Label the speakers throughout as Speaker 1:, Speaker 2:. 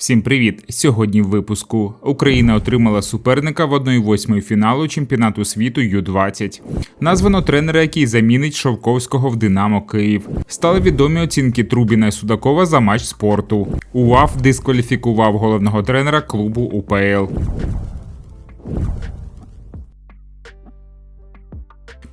Speaker 1: Всім привіт! Сьогодні в випуску Україна отримала суперника в 1-8 фіналу чемпіонату світу Ю-20. Названо тренера, який замінить Шовковського в Динамо Київ. Стали відомі оцінки Трубіна і Судакова за матч спорту. УАФ дискваліфікував головного тренера клубу УПЛ.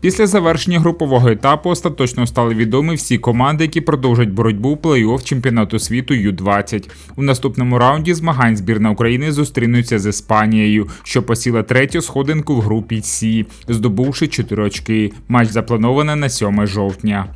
Speaker 1: Після завершення групового етапу остаточно стали відомі всі команди, які продовжать боротьбу у плей-офф чемпіонату світу Ю-20. У наступному раунді змагань збірна України зустрінуться з Іспанією, що посіла третю сходинку в групі Сі, здобувши 4 очки. Матч заплановано на 7 жовтня.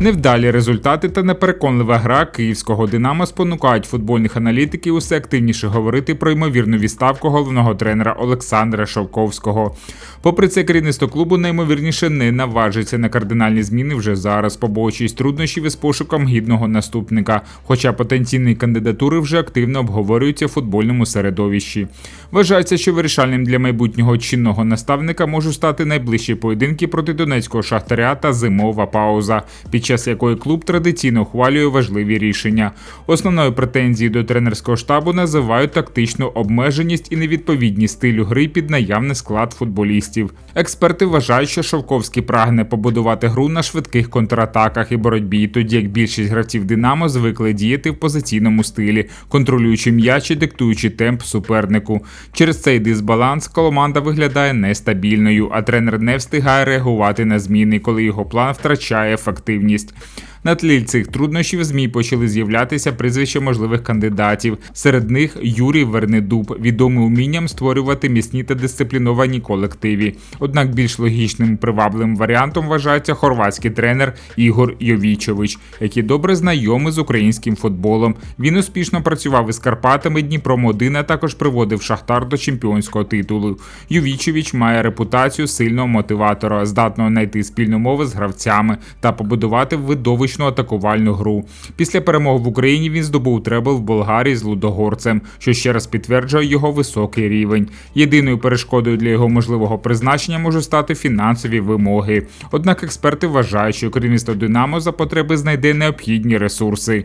Speaker 1: Невдалі результати та непереконлива гра київського Динамо спонукають футбольних аналітиків усе активніше говорити про ймовірну відставку головного тренера Олександра Шовковського. Попри це, керівництво клубу наймовірніше не наважиться на кардинальні зміни вже зараз, побоюючись труднощів із пошуком гідного наступника. Хоча потенційні кандидатури вже активно обговорюються в футбольному середовищі. Вважається, що вирішальним для майбутнього чинного наставника можуть стати найближчі поєдинки проти донецького шахтаря та зимова пауза під час якої клуб традиційно ухвалює важливі рішення. Основною претензією до тренерського штабу називають тактичну обмеженість і невідповідність стилю гри під наявний склад футболістів. Експерти вважають, що Шовковський прагне побудувати гру на швидких контратаках і боротьбі, тоді як більшість гравців Динамо звикли діяти в позиційному стилі, контролюючи м'яч і диктуючи темп супернику. Через цей дисбаланс команда виглядає нестабільною, а тренер не встигає реагувати на зміни, коли його план втрачає ефективність ефективність. На тлі цих труднощів змі почали з'являтися прізвища можливих кандидатів. Серед них Юрій Вернедуб, відомий умінням створювати міцні та дисципліновані колективі. Однак більш логічним привабливим варіантом вважається хорватський тренер Ігор Йовічович, який добре знайомий з українським футболом. Він успішно працював із Карпатами Дніпром 1 а також приводив Шахтар до чемпіонського титулу. Йовічович має репутацію сильного мотиватора, здатного знайти спільну мову з гравцями та побудувати видовищну атакувальну гру. Після перемоги в Україні він здобув требл в Болгарії з Лудогорцем, що ще раз підтверджує його високий рівень. Єдиною перешкодою для його можливого призначення можуть стати фінансові вимоги. Однак експерти вважають, що керівництво Динамо за потреби знайде необхідні ресурси.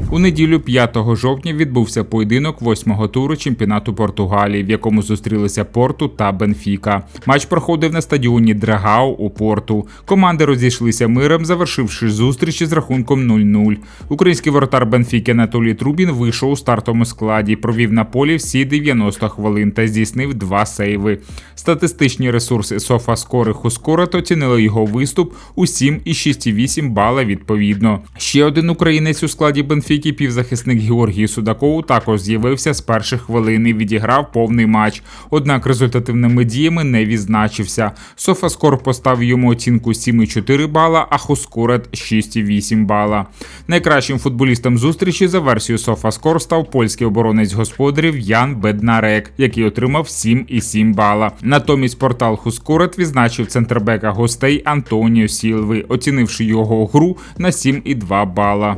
Speaker 1: У неділю 5 жовтня відбувся поєдинок восьмого туру чемпіонату Португалії, в якому зустрілися Порту та Бенфіка. Матч проходив на стадіоні Драгау у Порту. Команди розійшлися миром, завершивши зустрічі з рахунком 0-0. Український воротар Бенфіки Анатолій Трубін вийшов у стартовому складі, провів на полі всі 90 хвилин та здійснив два сейви. Статистичні ресурси Софаскор і Хускорет оцінили його виступ у 7 і 6,8 бала відповідно. Ще один українець у складі Бенфіки, півзахисник Георгій Судаков, також з'явився з перших хвилин і відіграв повний матч. Однак результативними діями не відзначився. Софаскор поставив йому оцінку 7,4 бала, а Хускорет 6,8 бала. Найкращим футболістом зустрічі за версією Софаскор став польський оборонець господарів Ян Беднарек, який отримав 7,7 бала. Натомість портал Хускорет відзначив центрбека гостей Антоніо Сілви, оцінивши його гру на 7,2 бала.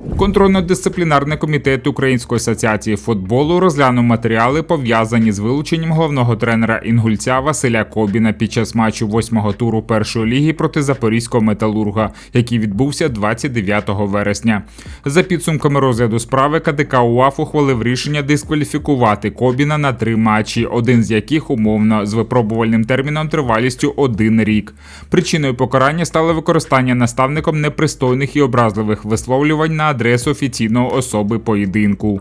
Speaker 1: Контрольно-дисциплінарний комітет Української асоціації футболу розглянув матеріали, пов'язані з вилученням головного тренера інгульця Василя Кобіна під час матчу восьмого туру першої ліги проти запорізького металурга, який відбувся 29 вересня. За підсумками розгляду справи КДК УАФ ухвалив рішення дискваліфікувати Кобіна на три матчі, один з яких умовно з випробувальним терміном тривалістю один рік. Причиною покарання стало використання наставником непристойних і образливих висловлювань на адресу офіційної особи поєдинку.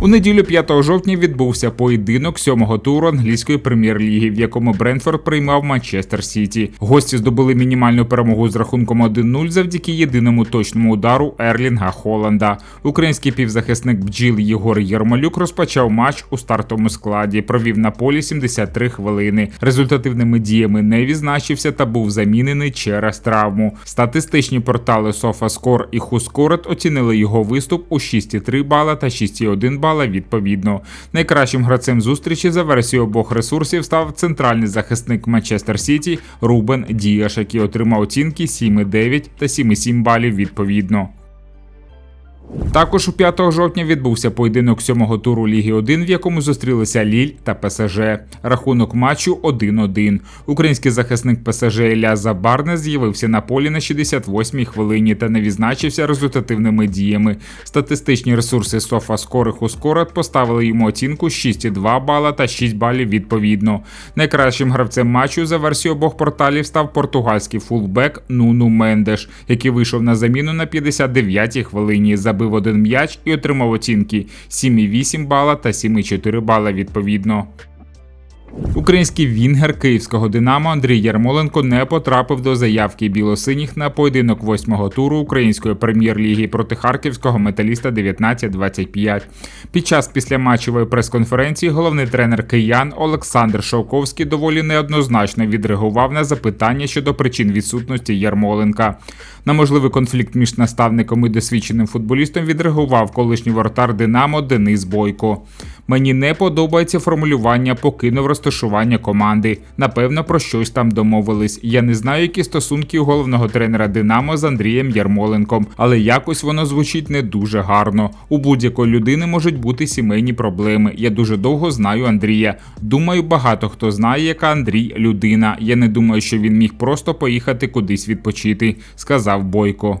Speaker 1: У неділю 5 жовтня відбувся поєдинок сьомого туру англійської прем'єр-ліги, в якому Брентфорд приймав Манчестер Сіті. Гості здобули мінімальну перемогу з рахунком 1-0 завдяки єдиному точному удару Ерлінга Холланда. Український півзахисник бджіл Єгор Єрмолюк розпочав матч у стартовому складі. Провів на полі 73 хвилини. Результативними діями не відзначився та був замінений через травму. Статистичні портали SofaScore і WhoScored оцінили його виступ у 6,3 бала та 6,1 бала відповідно. Найкращим гравцем зустрічі за версією обох ресурсів став центральний захисник Манчестер Сіті Рубен Діаш, який отримав оцінки 7,9 та 7,7 балів відповідно. Також у 5 жовтня відбувся поєдинок сьомого туру Ліги 1, в якому зустрілися Ліль та ПСЖ. Рахунок матчу 1-1. Український захисник ПСЖ Ілля Забарне з'явився на полі на 68-й хвилині та не відзначився результативними діями. Статистичні ресурси SofaScore і HuScored поставили йому оцінку 6,2 бала та 6 балів відповідно. Найкращим гравцем матчу за версією обох порталів став португальський фулбек Нуну Мендеш, який вийшов на заміну на 59-й хвилині. Забив один м'яч і отримав оцінки 7,8 бала та 7,4 бала відповідно. Український вінгер київського Динамо Андрій Ярмоленко не потрапив до заявки білосиніх на поєдинок восьмого туру української прем'єр-ліги проти харківського металіста 19-25. Під час післяматчевої прес-конференції головний тренер киян Олександр Шовковський доволі неоднозначно відреагував на запитання щодо причин відсутності Ярмоленка. На можливий конфлікт між наставником і досвідченим футболістом відреагував колишній вратар Динамо Денис Бойко. Мені не подобається формулювання покинув розташування команди. Напевно, про щось там домовились. Я не знаю, які стосунки у головного тренера Динамо з Андрієм Ярмоленком, але якось воно звучить не дуже гарно. У будь-якої людини можуть бути сімейні проблеми. Я дуже довго знаю Андрія. Думаю, багато хто знає, яка Андрій людина. Я не думаю, що він міг просто поїхати кудись відпочити, сказав Бойко.